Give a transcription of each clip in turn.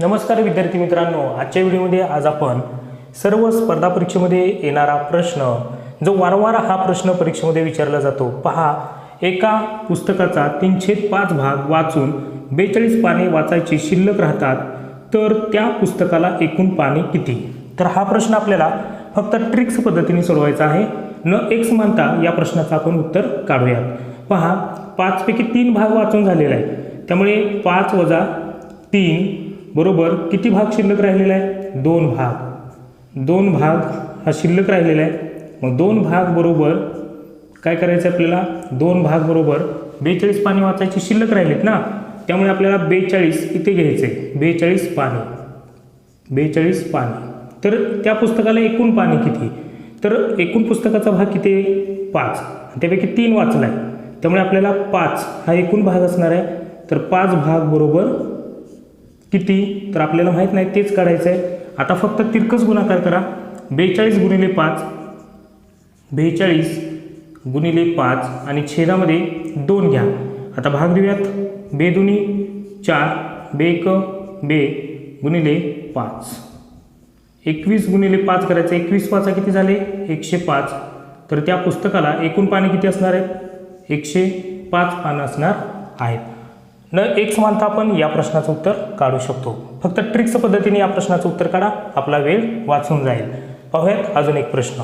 नमस्कार विद्यार्थी मित्रांनो आजच्या व्हिडिओमध्ये आज आपण सर्व स्पर्धा परीक्षेमध्ये येणारा प्रश्न जो वारंवार हा प्रश्न परीक्षेमध्ये विचारला जातो पहा. एका पुस्तकाचा तीनशे पाच भाग वाचून बेचाळीस पाने वाचायची शिल्लक राहतात तर त्या पुस्तकाला एकूण पाने किती? तर हा प्रश्न आपल्याला फक्त ट्रिक्स पद्धतीने सोडवायचा आहे. न एक्स म्हणता या प्रश्नाचं आपण उत्तर काढूयात. पहा पाचपैकी तीन भाग वाचून झालेला आहे. त्यामुळे पाच वजा तीन बरोबर किती भाग शिल्लक राहिलेला आहे? दोन भाग. दोन भाग हा शिल्लक राहिलेला आहे. मग दोन भाग बरोबर काय करायचं आहे आपल्याला? दोन भाग बरोबर बेचाळीस पाणी वाचायची शिल्लक राहिलेत ना? त्यामुळे आपल्याला बेचाळीस इथे घ्यायचे बेचाळीस पाणी. बेचाळीस पाणी. तर त्या पुस्तकाला एकूण पाणी किती? तर एकूण पुस्तकाचा भाग किती आहे? पाच. त्यापैकी तीन वाचला आहे त्यामुळे आपल्याला पाच हा एकूण भाग असणार आहे. तर पाच भाग बरोबर किती? तर आपल्याला माहीत नाही तेच काढायचं आहे आता फक्त तिरकस गुणाकार करा. बेचाळीस गुणिले पाच बेचाळीस गुणिले पाच आणि छेदामध्ये दोन घ्या. आता भाग देऊयात. बे दुनी चार बे एक बे गुणिले पाच. एकवीस गुणिले पाच करायचं. एकवीस पाचा किती झाले? एकशे पाच. तर त्या पुस्तकाला एकूण पाने किती असणार आहेत? एकशे पाच पानं असणार आहेत. न एक मानता आपण या प्रश्नाचं उत्तर काढू शकतो. फक्त ट्रिक्स पद्धतीने या प्रश्नाचं उत्तर काढा. आपला वेळ वाचून जाईल. पाहूयात अजून एक प्रश्न.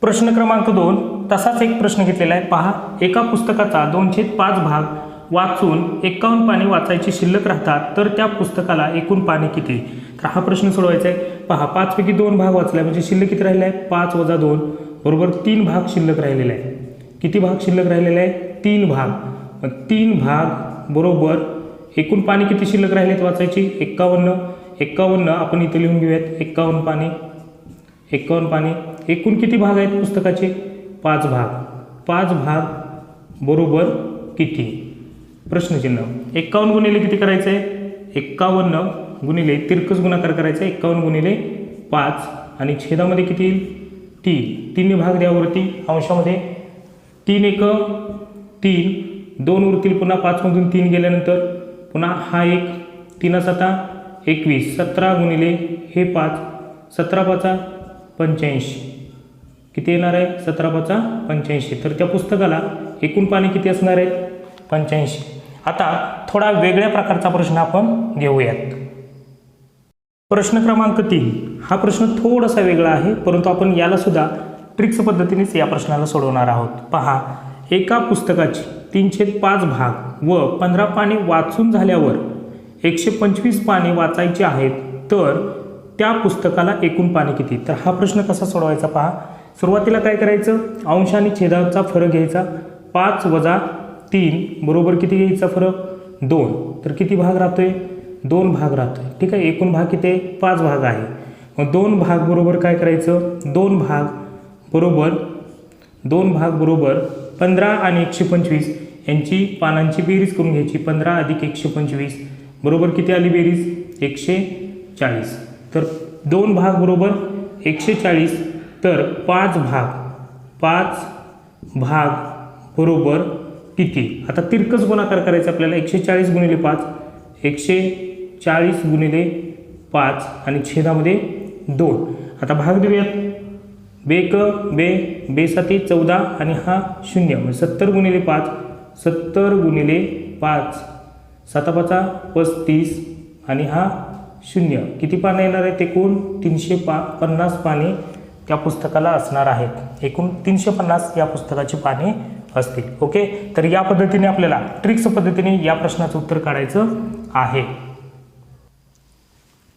प्रश्न क्रमांक दोन. तसाच एक प्रश्न घेतलेला आहे. पहा एका पुस्तकाचा दोनशे पाच भाग वाचून एकावन्न पाने वाचायची शिल्लक राहतात तर त्या पुस्तकाला एकूण पाने किती? तर हा प्रश्न सोडवायचा आहे. पहा पाचपैकी दोन भाग वाचला म्हणजे शिल्लक किती राहिला आहे? पाच वजा दोन बरोबर तीन भाग शिल्लक राहिलेला आहे. किती भाग शिल्लक राहिलेला आहे? तीन भाग. मग तीन भाग बरोबर. एकूण पाणी किती शिल्लक राहिलेत वाचायची? एक्कावन्न. एक्कावन्न आपण इथे लिहून घेऊयात. एक्कावन्न पाणी. एक्कावन्न पाणी. एकूण किती भाग आहेत पुस्तकाचे? पाच भाग. पाच भाग बरोबर किती? प्रश्नचिन्ह. एक्कावन्न गुणिले किती करायचं आहे एक्कावन्न गुणिले तिरकस गुणाकार करायचा आहे एक्कावन्न गुणिले पाच. आणि छेदामध्ये किती येईल? तीन. तीन भाग द्यावरती अंशामध्ये तीन एक तीन. दोन उरतील पुन्हा पाचमधून तीन गेल्यानंतर पुन्हा हा एक तीन आता एकवीस सतरा गुणिले हे पाच सतरा पाचा पंच्याऐंशी. किती येणार आहे? सतरा पाचा पंच्याऐंशी. तर त्या पुस्तकाला एकूण पाने किती असणार आहेत? पंच्याऐंशी. आता थोडा वेगळ्या प्रकारचा प्रश्न आपण घेऊयात. प्रश्न क्रमांक तीन. हा प्रश्न थोडासा वेगळा आहे परंतु आपण याला सुद्धा ट्रिक्स पद्धतीनेच या प्रश्नाला सोडवणार आहोत. पहा एका पुस्तकाची तीनशे पाच भाग व पंधरा पाने वाचून झाल्यावर एकशे पंचवीस पाने वाचायची आहेत. तर त्या पुस्तकाला एकूण पाने किती? तर हा प्रश्न कसा सोडवायचा पहा. सुरुवातीला काय करायचं? अंश आणि छेदाचा फरक घ्यायचा. पाच वजा तीन बरोबर किती घ्यायचा फरक? दोन. तर किती भाग राहतोय? दोन भाग राहतोय. ठीक आहे? एकूण भाग किती? आहे पाच भाग आहे. मग दोन भाग बरोबर काय करायचं? दोन भाग बरोबर दोन भाग बरोबर पंधरा आणि एकशे पंचवीस. यांची पानांची बेरीज करून घ्यायची. पंधरा अधिक एकशे पंचवीस. बरोबर किती आली बेरीज? एकशे चाळीस. तर दोन भाग बरोबर एकशे चाळीस. तर पाच भाग पाच भाग बरोबर किती? आता तिरकस गुणाकार करायचा आपल्याला. एकशे चाळीस गुणिले पाच एकशे चाळीस गुणिले पाच आणि छेदामध्ये दोन. आता भाग देऊयात. बेक बे बेसाती चौदा आणि हा शून्य. म्हणजे सत्तर गुणिले पाच सत्तर गुणिले पाच. सातापाचा पस्तीस आणि हा शून्य. किती पानं येणार आहेत एकूण? तीनशे पा पन्नास पाने त्या पुस्तकाला असणार आहेत. एकूण तीनशे पन्नास या पुस्तकाची पाने असतील. ओके? तर या पद्धतीने आपल्याला ट्रिक्स पद्धतीने या प्रश्नाचं उत्तर काढायचं आहे.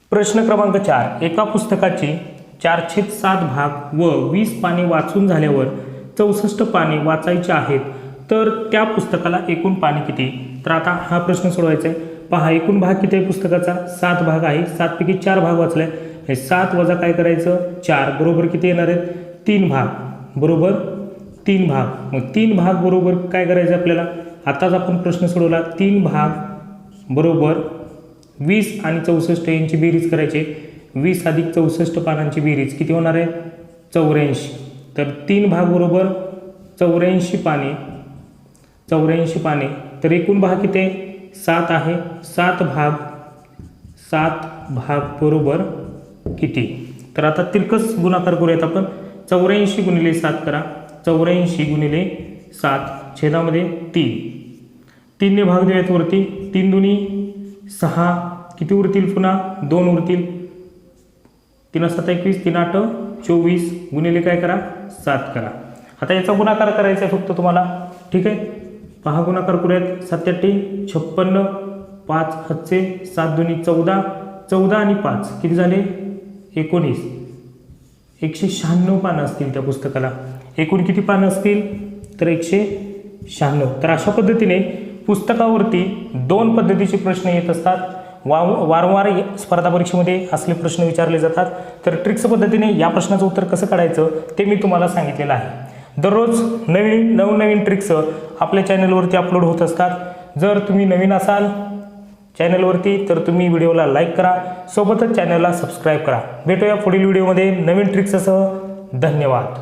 प्रश्न क्रमांक चार. एका पुस्तकाची चारशे सात भाग व वीस पाने वाचून झाल्यावर चौसष्ट पाने वाचायची आहेत. तर त्या पुस्तकाला एकूण पाने किती? तर आता हा प्रश्न सोडवायचा आहे. पहा एकूण भाग किती आहे पुस्तकाचा? सात भाग आहे. सातपैकी चार भाग वाचलाय हे सात वजा काय करायचं? चार. बरोबर किती येणार आहेत? तीन भाग. बरोबर? तीन भाग. मग तीन भाग बरोबर काय करायचं आपल्याला? आताच आपण प्रश्न सोडवला. तीन भाग बरोबर वीस आणि चौसष्ट यांची बेरीज करायची. वीस अधिक चौसष्ट पानांची बेरीज किती होणार आहे? चौऱ्याऐंशी. तर तीन भाग बरोबर चौऱ्याऐंशी पाने चौऱ्याऐंशी पाने. तर एकूण भाग किती आहे? सात आहे. सात भाग सात भाग बरोबर किती? तर आता तिरकस गुणाकार करूयात आपण. चौऱ्याऐंशी गुणिले सात करा. चौऱ्याऐंशी गुणिले सात छेदामध्ये तीन. तीनने भाग देऊयात वरती. तीन दुनी सहा. किती उरतील पुन्हा? दोन उरतील. तीन सात एकवीस तीन आठ चोवीस गुणिले काय करा? सात करा. आता याचा गुणाकार करायचा आहे फक्त तुम्हाला. ठीक आहे? पहा गुणाकार करूयात. सत्याटी छप्पन्न पाच हातचे सात दोन्ही चौदा चौदा आणि पाच. किती झाले? एकोणीस. एकशे शहाण्णव पानं असतील त्या पुस्तकाला. एकूण किती पानं असतील? तर एकशे शहाण्णव. तर अशा पद्धतीने पुस्तकावरती दोन पद्धतीचे प्रश्न येत असतात. वा वारंवार स्पर्धा परीक्षेमध्ये असले प्रश्न विचारले जातात. तर ट्रिक्स पद्धतीने या प्रश्नाचं उत्तर कसं काढायचं ते मी तुम्हाला सांगितलेलं आहे. दररोज नवीन नवनवीन ट्रिक्स आपल्या चॅनलवरती अपलोड होत असतात. जर तुम्ही नवीन असाल चॅनलवरती तर तुम्ही व्हिडिओला लाईक करा. सोबतच चॅनलला सबस्क्राईब करा. भेटूया पुढील व्हिडिओमध्ये. नवीन ट्रिक्ससह धन्यवाद.